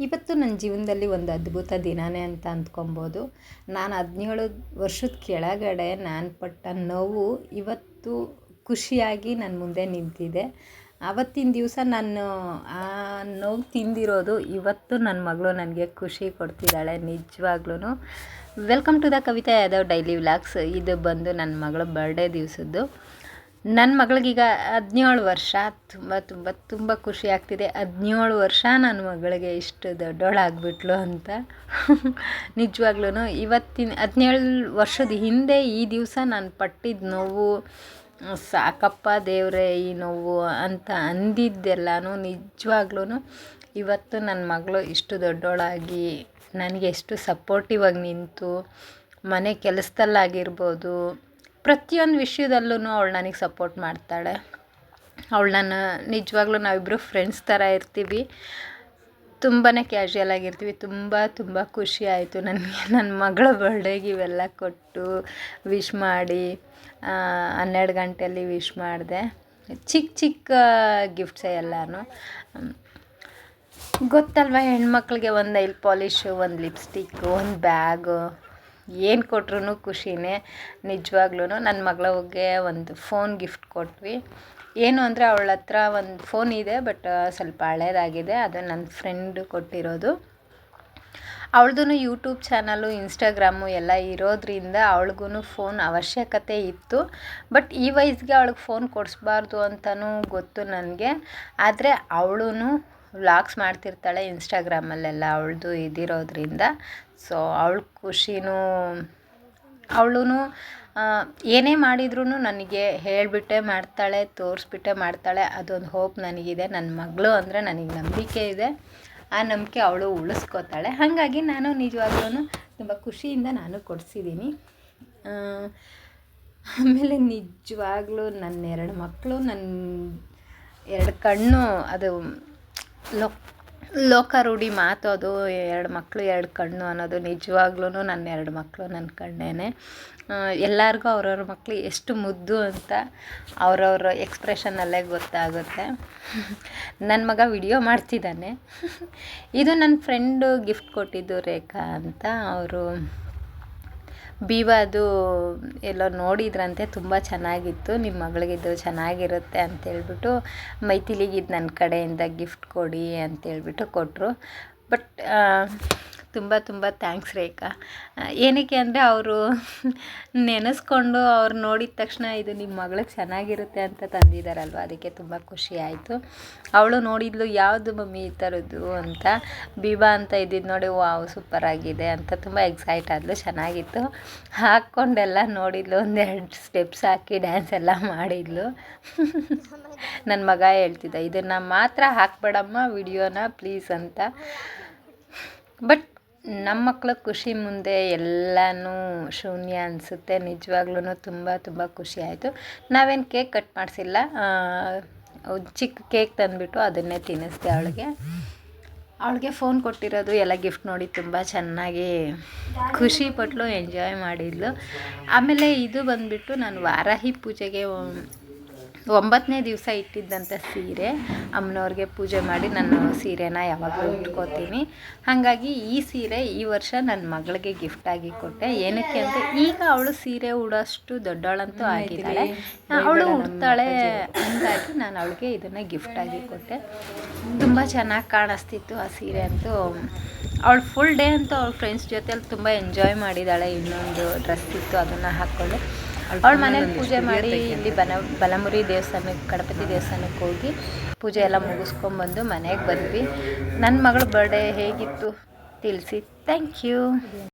ಇವತ್ತು ನನ್ನ ಜೀವನದಲ್ಲಿ ಒಂದು ಅದ್ಭುತ ದಿನವೇ ಅಂತ ಅಂದ್ಕೊಬೋದು. ನಾನು ಹದಿನೇಳು ವರ್ಷದ ಕೆಳಗಡೆ ನಾನು ಪಟ್ಟ ನೋವು ಇವತ್ತು ಖುಷಿಯಾಗಿ ನನ್ನ ಮುಂದೆ ನಿಂತಿದೆ. ಆವತ್ತಿನ ದಿವಸ ನಾನು ಆ ನೋವು ತಿಂದಿರೋದು ಇವತ್ತು ನನ್ನ ಮಗಳು ನನಗೆ ಖುಷಿ ಕೊಡ್ತಿದ್ದಾಳೆ ನಿಜವಾಗ್ಲೂ welcome to the Kavita Yadav daily vlogs ಇದು ಬಂದು ನನ್ನ ಮಗಳ ಬರ್ಡೇ ದಿವಸದ್ದು. ನನ್ನ ಮಗಳಿಗೀಗ ಹದಿನೇಳು ವರ್ಷ, ತುಂಬ ತುಂಬ ತುಂಬ ಖುಷಿ ಆಗ್ತಿದೆ. ಹದಿನೇಳು ವರ್ಷ ನನ್ನ ಮಗಳಿಗೆ ಇಷ್ಟು ದೊಡ್ಡೋಳಾಗ್ಬಿಟ್ಲು ಅಂತ. ನಿಜವಾಗ್ಲೂ ಇವತ್ತಿನ ಹದಿನೇಳು ವರ್ಷದ ಹಿಂದೆ ಈ ದಿವಸ ನಾನು ಪಟ್ಟಿದ್ದ ನೋವು, ಸಾಕಪ್ಪ ದೇವರೇ ಈ ನೋವು ಅಂತ ಅಂದಿದ್ದೆಲ್ಲನೂ ನಿಜವಾಗ್ಲೂ ಇವತ್ತು ನನ್ನ ಮಗಳು ಇಷ್ಟು ದೊಡ್ಡೋಳಾಗಿ ನನಗೆ ಎಷ್ಟು ಸಪೋರ್ಟಿವ್ ಆಗಿ ನಿಂತು, ಮನೆ ಕೆಲಸದಲ್ಲಾಗಿರ್ಬೋದು ಪ್ರತಿಯೊಂದು ವಿಷಯದಲ್ಲೂ ಅವಳು ನನಗೆ ಸಪೋರ್ಟ್ ಮಾಡ್ತಾಳೆ. ಅವಳು ನನ್ನ ನಿಜವಾಗ್ಲೂ ನಾವಿಬ್ಬರು ಫ್ರೆಂಡ್ಸ್ ಥರ ಇರ್ತೀವಿ. ತುಂಬಾ ಕ್ಯಾಶುಯಲ್ ಆಗಿರ್ತೀವಿ. ತುಂಬ ತುಂಬ ಖುಷಿ ಆಯಿತು ನನಗೆ. ನನ್ನ ಮಗಳ ಬರ್ಡೇಗೆ ಇವೆಲ್ಲ ಕೊಟ್ಟು ವಿಶ್ ಮಾಡಿ ಹನ್ನೆರಡು ಗಂಟೆಯಲ್ಲಿ ವಿಶ್ ಮಾಡಿದೆ. ಚಿಕ್ಕ ಚಿಕ್ಕ ಗಿಫ್ಟ್ಸೇ ಎಲ್ಲನೂ. ಗೊತ್ತಲ್ವ ಹೆಣ್ಮಕ್ಳಿಗೆ ಒಂದು ಐಲ್ ಪಾಲಿಶು ಒಂದು ಲಿಪ್ಸ್ಟಿಕ್ಕು ಒಂದು ಬ್ಯಾಗು ಏನು ಕೊಟ್ರೂ ಖುಷಿನೇ. ನಿಜವಾಗ್ಲೂ ನನ್ನ ಮಗಳಿಗೆ ಒಂದು ಫೋನ್ ಗಿಫ್ಟ್ ಕೊಟ್ವಿ. ಏನು ಅಂದರೆ ಅವಳ ಹತ್ರ ಒಂದು ಫೋನ್ ಇದೆ ಬಟ್ ಸ್ವಲ್ಪ ಹಳೇದಾಗಿದೆ. ಅದು ನನ್ನ ಫ್ರೆಂಡ್ ಕೊಟ್ಟಿರೋದು. ಅವಳದು ಯೂಟ್ಯೂಬ್ ಚಾನಲು ಇನ್ಸ್ಟಾಗ್ರಾಮು ಎಲ್ಲ ಇರೋದ್ರಿಂದ ಅವಳಿಗೂ ಫೋನ್ ಅವಶ್ಯಕತೆ ಇತ್ತು. ಬಟ್ ಈ ವಯಸ್ಸಿಗೆ ಅವಳಿಗೆ ಫೋನ್ ಕೊಡಿಸ್ಬಾರ್ದು ಅಂತಲೂ ಗೊತ್ತು ನನಗೆ. ಆದರೆ ಅವಳು ವ್ಲಾಗ್ಸ್ ಮಾಡ್ತಿರ್ತಾಳೆ ಇನ್ಸ್ಟಾಗ್ರಾಮಲ್ಲೆಲ್ಲ ಅವಳದು ಇದಿರೋದ್ರಿಂದ. ಸೊ ಅವಳ ಖುಷಿನೂ ಅವಳೂ ಏನೇ ಮಾಡಿದ್ರೂ ನನಗೆ ಹೇಳಿಬಿಟ್ಟೆ ಮಾಡ್ತಾಳೆ, ತೋರಿಸ್ಬಿಟ್ಟೆ ಮಾಡ್ತಾಳೆ. ಅದೊಂದು ಹೋಪ್ ನನಗಿದೆ. ನನ್ನ ಮಗಳು ಅಂದರೆ ನನಗೆ ನಂಬಿಕೆ ಇದೆ. ಆ ನಂಬಿಕೆ ಅವಳು ಉಳಿಸ್ಕೋತಾಳೆ. ಹಾಗಾಗಿ ನಾನು ನಿಜವಾಗ್ಲೂ ತುಂಬ ಖುಷಿಯಿಂದ ನಾನು ಕೊಡಿಸಿದ್ದೀನಿ. ಆಮೇಲೆ ನಿಜವಾಗ್ಲೂ ನನ್ನ ಎರಡು ಮಕ್ಕಳು ನನ್ನ ಎರಡು ಕಣ್ಣು, ಅದು ಲೋಕ ರೂಢಿ ಮಾತು ಅದು ಎರಡು ಮಕ್ಕಳು ಎರಡು ಕಣ್ಣು ಅನ್ನೋದು ನಿಜವಾಗ್ಲೂ ನನ್ನ ಎರಡು ಮಕ್ಕಳು ನನ್ನ ಕಣ್ಣೇನೆ. ಎಲ್ಲರಿಗೂ ಅವ್ರವ್ರ ಮಕ್ಕಳು ಎಷ್ಟು ಮುದ್ದು ಅಂತ ಅವರವ್ರ ಎಕ್ಸ್ಪ್ರೆಷನ್ನಲ್ಲೇ ಗೊತ್ತಾಗುತ್ತೆ. ನನ್ನ ಮಗ ವಿಡಿಯೋ ಮಾಡ್ತಿದ್ದಾನೆ. ಇದು ನನ್ನ ಫ್ರೆಂಡು ಗಿಫ್ಟ್ ಕೊಟ್ಟಿದ್ದು ರೇಖಾ ಅಂತ. ಅವರು ಬೀವಾದು ಎಲ್ಲೋ ನೋಡಿದ್ರಂತೆ ತುಂಬ ಚೆನ್ನಾಗಿತ್ತು. ನಿಮ್ಮ ಮಗಳಿಗಿದು ಚೆನ್ನಾಗಿರುತ್ತೆ ಅಂತೇಳ್ಬಿಟ್ಟು ಮೈಥಿಲಿಗಿದ್ದು ನನ್ನ ಕಡೆಯಿಂದ ಗಿಫ್ಟ್ ಕೊಡಿ ಅಂತೇಳ್ಬಿಟ್ಟು ಕೊಟ್ಟರು ಬಟ್ ತುಂಬ ತುಂಬ ಥ್ಯಾಂಕ್ಸ್ ರೇಖಾ. ಏನಕ್ಕೆ ಅಂದರೆ ಅವರು ನೆನೆಸ್ಕೊಂಡು ಅವ್ರು ನೋಡಿದ ತಕ್ಷಣ ಇದು ನಿಮ್ಮ ಮಗಳಿಗೆ ಚೆನ್ನಾಗಿರುತ್ತೆ ಅಂತ ತಂದಿದ್ದಾರಲ್ವ ಅದಕ್ಕೆ ತುಂಬ ಖುಷಿ ಆಯಿತು. ಅವಳು ನೋಡಿದ್ಲು, ಯಾವುದು ಮಮ್ಮಿ ಈ ಥರದ್ದು ಅಂತ? ಬಿಬಾ ಅಂತ ಇದ್ದಿದ್ದು ನೋಡಿ, ವಾವ್ ಸೂಪರ್ ಆಗಿದೆ ಅಂತ ತುಂಬ ಎಕ್ಸೈಟ್ ಆದಳು ಚೆನ್ನಾಗಿತ್ತು. ಹಾಕ್ಕೊಂಡೆಲ್ಲ ನೋಡಿದ್ಲು ಒಂದೆರಡು ಸ್ಟೆಪ್ಸ್ ಹಾಕಿ ಡ್ಯಾನ್ಸ್ ಎಲ್ಲ ಮಾಡಿದ್ಲು. ನನ್ನ ಮಗ ಹೇಳ್ತಿದ್ದ, ಇದನ್ನು ಮಾತ್ರ ಹಾಕ್ಬೇಡಮ್ಮ, ವಿಡಿಯೋನ ಪ್ಲೀಸ್ ಅಂತ. ಬಟ್ ನಮ್ಮ ಮಕ್ಕಳ ಖುಷಿ ಮುಂದೆ ಎಲ್ಲನೂ ಶೂನ್ಯ ಅನಿಸುತ್ತೆ. ನಿಜವಾಗ್ಲೂ ತುಂಬ ತುಂಬ ಖುಷಿ ಆಯಿತು. ನಾವೇನು ಕೇಕ್ ಕಟ್ ಮಾಡಿಸಿಲ್ಲ. ಚಿಕ್ಕ ಕೇಕ್ ತಂದುಬಿಟ್ಟು ಅದನ್ನೇ ತಿನ್ನಿಸ್ದೆ ಅವಳಿಗೆ. ಅವಳಿಗೆ ಫೋನ್ ಕೊಟ್ಟಿರೋದು, ಎಲ್ಲ ಗಿಫ್ಟ್ ನೋಡಿ ತುಂಬ ಚೆನ್ನಾಗಿ ಖುಷಿ ಪಟ್ಲು ಎಂಜಾಯ್ ಮಾಡಿದ್ಲು. ಆಮೇಲೆ ಇದು ಬಂದುಬಿಟ್ಟು ನಾನು ವಾರಾಹಿ ಪೂಜೆಗೆ ಒಂಬತ್ತನೇ ದಿವಸ ಇಟ್ಟಿದ್ದಂಥ ಸೀರೆ ಅಮ್ಮನವ್ರಿಗೆ ಪೂಜೆ ಮಾಡಿ ನಾನು ಸೀರೆನ ಯಾವಾಗಲೂ ಇಟ್ಕೋತೀನಿ ಹಾಗಾಗಿ ಈ ಸೀರೆ ಈ ವರ್ಷ ನನ್ನ ಮಗಳಿಗೆ ಗಿಫ್ಟಾಗಿ ಕೊಟ್ಟೆ. ಏನಕ್ಕೆ ಅಂದರೆ ಈಗ ಅವಳು ಸೀರೆ ಉಡೋಷ್ಟು ದೊಡ್ಡವಳಂತೂ ಆಗಿದ್ದಾಳೆ. ಅವಳು ಉಡ್ತಾಳೆ ಹಾಗಾಗಿ ನಾನು ಅವಳಿಗೆ ಇದನ್ನು ಗಿಫ್ಟಾಗಿ ಕೊಟ್ಟೆ. ತುಂಬ ಚೆನ್ನಾಗಿ ಕಾಣಿಸ್ತಿತ್ತು ಆ ಸೀರೆ ಅಂತೂ. ಅವಳು ಫುಲ್ ಡೇ ಅಂತೂ ಅವಳ ಫ್ರೆಂಡ್ಸ್ ಜೊತೆಲಿ ತುಂಬ ಎಂಜಾಯ್ ಮಾಡಿದ್ದಾಳೆ. ಇನ್ನೊಂದು ಡ್ರೆಸ್ ಇತ್ತು ಅದನ್ನು ಹಾಕ್ಕೊಂಡು. ಅವಳು ಮನೇಲಿ ಪೂಜೆ ಮಾಡಿ ಇಲ್ಲಿ ಬನ ಬಲಮುರಿ ದೇವಸ್ಥಾನಕ್ಕೆ, ಗಣಪತಿ ದೇವಸ್ಥಾನಕ್ಕೆ ಹೋಗಿ ಪೂಜೆ ಎಲ್ಲ ಮುಗಿಸ್ಕೊಂಬಂದು ಮನೆಗೆ ಬಂದ್ವಿ. ನನ್ನ ಮಗಳ ಬರ್ಡೇ ಹೇಗಿತ್ತು ತಿಳಿಸಿ. Thank you